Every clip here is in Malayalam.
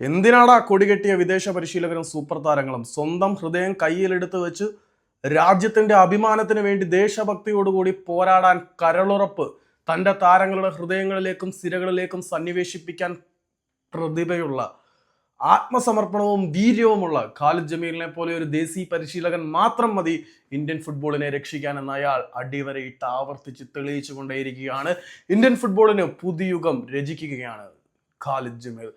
എന്തിനാടാ കൊടികെട്ടിയ വിദേശ പരിശീലകരും സൂപ്പർ താരങ്ങളും? സ്വന്തം ഹൃദയം കയ്യിലെടുത്ത് വെച്ച് രാജ്യത്തിന്റെ അഭിമാനത്തിന് വേണ്ടി ദേശഭക്തിയോടുകൂടി പോരാടാൻ കരളുറപ്പ് തന്റെ താരങ്ങളുടെ ഹൃദയങ്ങളിലേക്കും സിരകളിലേക്കും സന്നിവേശിപ്പിക്കാൻ പ്രതിഭയുള്ള ആത്മസമർപ്പണവും വീര്യവുമുള്ള ഖാലിദ് ജമീലിനെ പോലെ ഒരു ദേശീയ പരിശീലകൻ മാത്രം മതി ഇന്ത്യൻ ഫുട്ബോളിനെ രക്ഷിക്കാൻ എന്ന അയാൾ അടിവരയിട്ട് ആവർത്തിച്ച് തെളിയിച്ചു കൊണ്ടേയിരിക്കുകയാണ് ഇന്ത്യൻ ഫുട്ബോളിന് പുതുയുഗം രചിക്കുകയാണ് ഖാലിദ് ജമീൽ.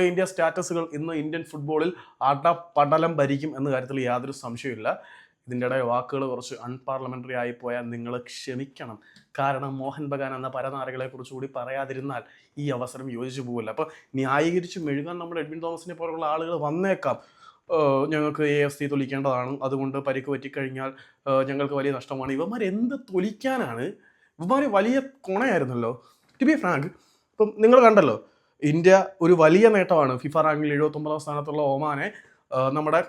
ഇന്ത്യ സ്റ്റാറ്റസുകൾ ഇന്ന് ഇന്ത്യൻ ഫുട്ബോളിൽ അടപടലം ഭരിക്കും എന്ന കാര്യത്തിൽ യാതൊരു സംശയമില്ല ഇതിന്റെ ഇടയിൽ വാക്കുകൾ കുറച്ച് അൺപാർലമെന്ററി ആയി നിങ്ങൾ ക്ഷമിക്കണം. കാരണം മോഹൻ ബഗാൻ എന്ന പരനാറികളെ കുറിച്ച് കൂടി പറയാതിരുന്നാൽ ഈ അവസരം യോജിച്ചു പോകില്ല അപ്പോൾ ന്യായീകരിച്ച് മെഴുകാൻ നമ്മൾ എഡ്വിൻ തോമസിനെ പോലുള്ള ആളുകൾ വന്നേക്കാം. ഞങ്ങൾക്ക് എ എഫ് സി തൊലിക്കേണ്ടതാണ്. അതുകൊണ്ട് പരിക്ക് പറ്റിക്കഴിഞ്ഞാൽ ഞങ്ങൾക്ക് വലിയ നഷ്ടമാണ്. ഇവന്മാർ എന്ത് തൊലിക്കാനാണ്? ഇവന്മാർ വലിയ കൊണയായിരുന്നല്ലോ. ടു ബി ഫ്രാങ്ക് ഇപ്പം നിങ്ങൾ കണ്ടല്ലോ ഇന്ത്യ ഒരു വലിയ നേട്ടമാണ്. ഫിഫ റാങ്കിൽ എഴുപത്തൊമ്പതാം സ്ഥാനത്തുള്ള ഒമാനെ നമ്മുടെ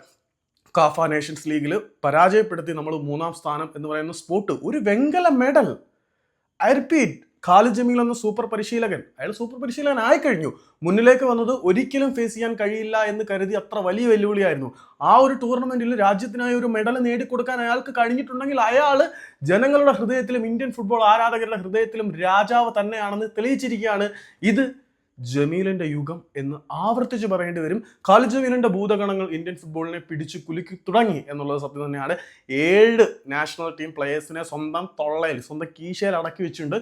കാഫ നേഷൻസ് ലീഗിൽ പരാജയപ്പെടുത്തി നമ്മൾ മൂന്നാം സ്ഥാനം എന്ന് പറയുന്ന സ്പോട്ട് ഒരു വെങ്കല മെഡൽ ഐ റിപ്പീറ്റ് ജമീൽ എന്ന സൂപ്പർ പരിശീലകൻ. അയാൾ സൂപ്പർ പരിശീലകൻ ആയിക്കഴിഞ്ഞു മുന്നിലേക്ക് വന്നത് ഒരിക്കലും ഫേസ് ചെയ്യാൻ കഴിയില്ല എന്ന് കരുതി അത്ര വലിയ വെല്ലുവിളിയായിരുന്നു. ആ ഒരു ടൂർണമെന്റിൽ രാജ്യത്തിനായി ഒരു മെഡൽ നേടിക്കൊടുക്കാൻ അയാൾക്ക് കഴിഞ്ഞിട്ടുണ്ടെങ്കിൽ അയാൾ ജനങ്ങളുടെ ഹൃദയത്തിലും ഇന്ത്യൻ ഫുട്ബോൾ ആരാധകരുടെ ഹൃദയത്തിലും രാജാവ് തന്നെയാണെന്ന് തെളിയിച്ചിരിക്കുകയാണ്. ഇത് ജമീലിന്റെ യുഗം എന്ന് ആവർത്തിച്ച് പറയേണ്ടി വരും. ഖാലിദ് ജമീലിന്റെ ഭൂതഗണങ്ങൾ ഇന്ത്യൻ ഫുട്ബോളിനെ പിടിച്ചു കുലുക്കി തുടങ്ങി എന്നുള്ളത് സത്യം തന്നെയാണ്. ഏഴ് നാഷണൽ ടീം പ്ലേയേഴ്സിനെ സ്വന്തം തൊള്ളയിൽ സ്വന്തം കീശയിൽ അടക്കി വെച്ചിട്ടുണ്ട്.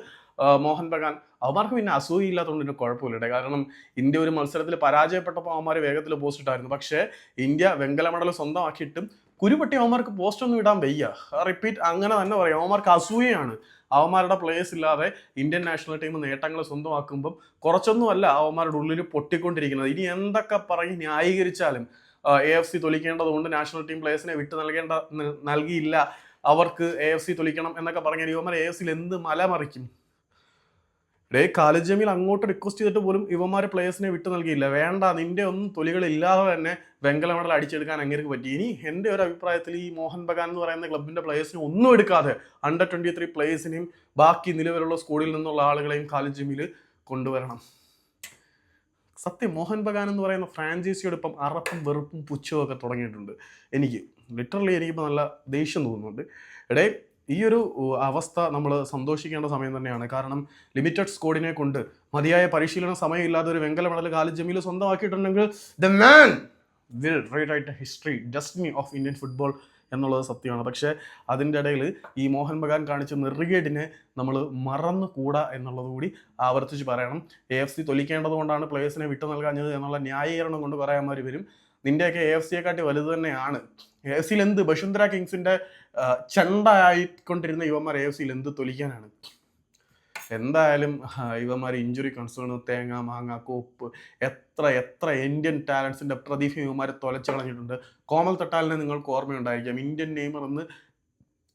മോഹൻ ബഗാൻ. അവന്മാർക്ക് പിന്നെ അസൂയില്ലാത്തതുകൊണ്ട് പിന്നെ കുഴപ്പമില്ല കാരണം ഇന്ത്യ ഒരു മത്സരത്തിൽ പരാജയപ്പെട്ടപ്പോൾ അവന്മാർ വേഗത്തിൽ പോസ്റ്റ് ഇട്ടായിരുന്നു പക്ഷേ ഇന്ത്യ വെങ്കല മെഡൽ സ്വന്തമാക്കിയിട്ടും കുരുപട്ടി അവന്മാർക്ക് പോസ്റ്റ് ഒന്നും ഇടാൻ വയ്യ. റിപ്പീറ്റ് അങ്ങനെ തന്നെ പറയാം. അവന്മാർക്ക് അസൂയയാണ്. അവന്മാരുടെ പ്ലേയേഴ്സ് ഇല്ലാതെ ഇന്ത്യൻ നാഷണൽ ടീം നേട്ടങ്ങൾ സ്വന്തമാക്കുമ്പം കുറച്ചൊന്നുമല്ല അവന്മാരുടെ ഉള്ളിൽ പൊട്ടിക്കൊണ്ടിരിക്കുന്നത്. ഇനി എന്തൊക്കെ പറഞ്ഞ് ന്യായീകരിച്ചാലും എ എഫ് സി തൊലിക്കേണ്ടതുകൊണ്ട് നാഷണൽ ടീം പ്ലേയേഴ്സിനെ വിട്ടു നൽകേണ്ട നൽകിയില്ല. അവർക്ക് എ എഫ് സി തൊലിക്കണം എന്നൊക്കെ പറഞ്ഞാൽ ഇവന്മാർ എ എഫ് സിയിൽ എന്ത് മല മറിക്കും ഡേ കാലേജ് ജമീൽ അങ്ങോട്ട് റിക്വസ്റ്റ് ചെയ്തിട്ട് പോലും ഇവന്മാരെ പ്ലേയേഴ്സിനെ വിട്ടു നൽകിയില്ല. വേണ്ട നിന്റെ ഒന്നും തൊലികളില്ലാതെ തന്നെ വെങ്കല മെഡൽ അടിച്ചെടുക്കാൻ അങ്ങേർക്ക് പറ്റി. ഇനി എന്റെ ഒരു അഭിപ്രായത്തിൽ ഈ മോഹൻ ബഗാൻ എന്ന് പറയുന്ന ക്ലബിന്റെ പ്ലേയേഴ്സിനെ ഒന്നും എടുക്കാതെ അണ്ടർ ട്വന്റി ത്രീ പ്ലേയേഴ്സിനെയും ബാക്കി നിലവിലുള്ള സ്കൂളിൽ നിന്നുള്ള ആളുകളെയും കാലേജ് ജമീൽ കൊണ്ടുവരണം. സത്യം മോഹൻ ബഗാൻ എന്ന് പറയുന്ന ഫ്രാഞ്ചൈസിയോട് ഇപ്പം അറപ്പും വെറുപ്പും പുച്ഛവും ഒക്കെ തുടങ്ങിയിട്ടുണ്ട്. എനിക്ക് ലിറ്ററലി എനിക്കിപ്പോൾ നല്ല ദേഷ്യം തോന്നുന്നുണ്ട്. എടേ ഈ ഒരു അവസ്ഥ നമ്മൾ സന്തോഷിക്കേണ്ട സമയം തന്നെയാണ്. കാരണം ലിമിറ്റഡ് സ്കോഡിനെ കൊണ്ട് മതിയായ പരിശീലന സമയമില്ലാതെ ഒരു വെങ്കല medal Khalid Jameel സ്വന്തമാക്കിയിട്ടുണ്ടെങ്കിൽ the man will write history destiny of Indian football എന്നുള്ളത് സത്യമാണ്. പക്ഷേ അതിന്റെ ഇടയിൽ ഈ മോഹൻ ബഗാൻ കാണിച്ച നെറുകേടിനെ നമ്മൾ മറന്നു കൂടാ എന്നുള്ളത് കൂടി ആവർത്തിച്ച് പറയണം. എ എഫ് സി തൊലിക്കേണ്ടത് കൊണ്ടാണ് പ്ലേയേഴ്സിനെ വിട്ടു നൽകാഞ്ഞത് എന്നുള്ള ന്യായീകരണം കൊണ്ട് പറയാൻ വരും. നിന്റെയൊക്കെ എ എഫ് സിയെക്കാട്ടി വലുത് തന്നെയാണ്. എ എഫ് സിയിൽ എന്ത് ബഷുന്ധര കിങ്സിന്റെ ചണ്ട ആയിക്കൊണ്ടിരുന്ന യുവമാർ എ എഫ് സിയിൽ എന്ത് തൊലിക്കാനാണ്? എന്തായാലും യുവമാർ ഇഞ്ചുറി കൺസേൺ തേങ്ങ മാങ്ങ കോപ്പ് എത്ര എത്ര ഇന്ത്യൻ ടാലൻസിന്റെ പ്രതീക്ഷ ഇവന്മാരെ തൊലച്ചു കളഞ്ഞിട്ടുണ്ട്. കോമൽ തട്ടാലിനെ നിങ്ങൾക്ക് ഓർമ്മയുണ്ടായിരിക്കാം. ഇന്ത്യൻ നെയ്മർ എന്ന്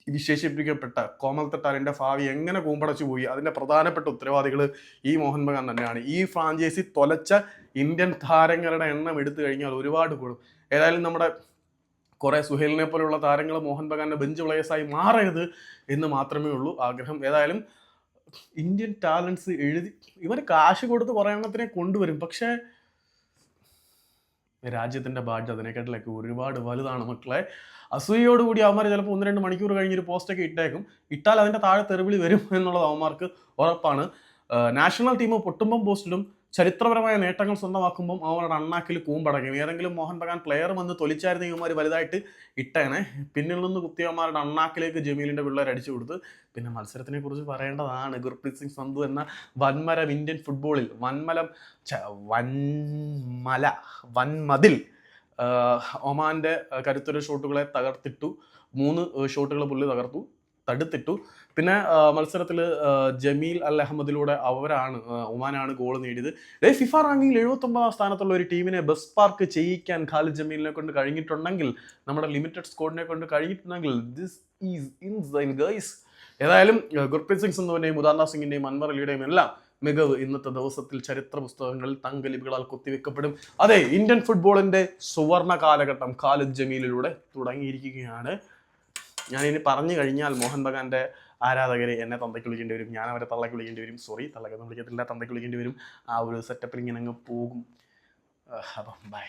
വിശേഷിപ്പിക്കപ്പെട്ട കോമൽ തട്ടാലിന്റെ ഭാവി എങ്ങനെ കൂമ്പടച്ചു പോയി? അതിന്റെ പ്രധാനപ്പെട്ട ഉത്തരവാദികൾ ഈ മോഹൻ ബഗാൻ തന്നെയാണ്. ഈ ഫ്രാഞ്ചൈസി തൊലച്ച ഇന്ത്യൻ താരങ്ങളുടെ എണ്ണം എടുത്തു കഴിഞ്ഞാൽ ഒരുപാട് കൂടും. ഏതായാലും നമ്മുടെ കുറേ സുഹേലിനെ പോലെയുള്ള താരങ്ങൾ മോഹൻ ബഗാന്റെ ബെഞ്ച് പ്ലേയേഴ്സായി മാറരുത് എന്ന് മാത്രമേ ഉള്ളൂ ആഗ്രഹം. ഏതായാലും ഇന്ത്യൻ ടാലൻസ് എഴുതി ഇവർ കാശ് കൊടുത്ത് കുറേ എണ്ണത്തിനെ കൊണ്ടുവരും. പക്ഷേ രാജ്യത്തിന്റെ ബാധ്യത അതിനെക്കാട്ടിലൊക്കെ ഒരുപാട് വലുതാണ് മക്കളെ. അസൂയയോടുകൂടി അവന്മാർ ചിലപ്പോൾ ഒന്ന് രണ്ട് മണിക്കൂർ കഴിഞ്ഞൊരു പോസ്റ്റൊക്കെ ഇട്ടേക്കും. ഇട്ടാൽ അതിന്റെ താഴെ തെറിവിളി വരും എന്നുള്ളത് അവന്മാർക്ക് ഉറപ്പാണ്. നാഷണൽ ടീം പൊട്ടുമ്പം പോസ്റ്റിലും ചരിത്രപരമായ നേട്ടങ്ങൾ സ്വന്തമാക്കുമ്പോൾ അവരുടെ അണ്ണാക്കിൽ കൂമ്പടങ്ങി. ഏതെങ്കിലും മോഹൻ ബഗാൻ പ്ലെയർ വന്ന് തൊലിച്ചായിരുന്ന ഇവന്മാർ വലുതായിട്ട് ഇട്ടേനെ. പിന്നിൽ നിന്ന് കുത്തിയവന്മാരുടെ അണ്ണാക്കിലേക്ക് ജമീലിന്റെ പിള്ളേർ അടിച്ചു കൊടുത്ത് പിന്നെ മത്സരത്തിനെ കുറിച്ച് പറയേണ്ടതാണ്. ഗുർപ്രീത് സിംഗ് സന്ധു എന്ന വൻമരം ഇന്ത്യൻ ഫുട്ബോളിൽ വൻമലം വൻമല വൻമതിൽ ഒമാന്റെ ആഹ് ഷോട്ടുകളെ തകർത്തിട്ടു. മൂന്ന് ഷോട്ടുകൾ പുള്ളി തകർത്തു. തടുത്തിട്ടു. പിന്നെ മത്സരത്തിൽ ജമീൽ അൽ അഹമ്മദിലൂടെ അവരാണ് ഒമാനാണ് ഗോൾ നേടിയത്. ഡേ ഫിഫ റാങ്കിങ്ങിൽ എഴുപത്തൊമ്പതാം സ്ഥാനത്തുള്ള ഒരു ടീമിനെ ബസ് പാർക്ക് ചെയ്യിക്കാൻ ഖാലിദ് ജമീലിനെ കൊണ്ട് കഴിഞ്ഞിട്ടുണ്ടെങ്കിൽ നമ്മുടെ ലിമിറ്റഡ് സ്കോഡിനെ കൊണ്ട് കഴിഞ്ഞിട്ടുണ്ടെങ്കിൽ ദിസ് ഈസ് ഇൻ ഗൈസ് ഏതായാലും ഗുർപ്രീത് സിംഗ് സന്ധുവിന്റെയും ഉദാന്ത സിംഗിന്റെയും അൻവർ അലിയുടെയും എല്ലാം മികവ് ഇന്നത്തെ ദിവസത്തിൽ ചരിത്ര പുസ്തകങ്ങളിൽ തങ്കലിപികളാൽ കുത്തിവെക്കപ്പെടും. അതെ ഇന്ത്യൻ ഫുട്ബോളിന്റെ സുവർണ കാലഘട്ടം ഖാലിദ് ജമീലിലൂടെ തുടങ്ങിയിരിക്കുകയാണ്. ഞാൻ ഇനി പറഞ്ഞു കഴിഞ്ഞാൽ മോഹൻ ബഗാന്റെ ആരാധകരെ എന്നെ തന്തയ്ക്ക് വിളിക്കേണ്ടി വരും ഞാൻ അവരെ തള്ളയ്ക്ക് വിളിക്കേണ്ടി വരും സോറി തള്ളക്കൊന്നും വിളിക്കത്തില്ല തന്തയ്ക്ക് വിളിക്കേണ്ടി വരും. ആ ഒരു സെറ്റപ്പിൽ ഇങ്ങനെ അങ്ങ് പോകും. അപ്പം ബൈ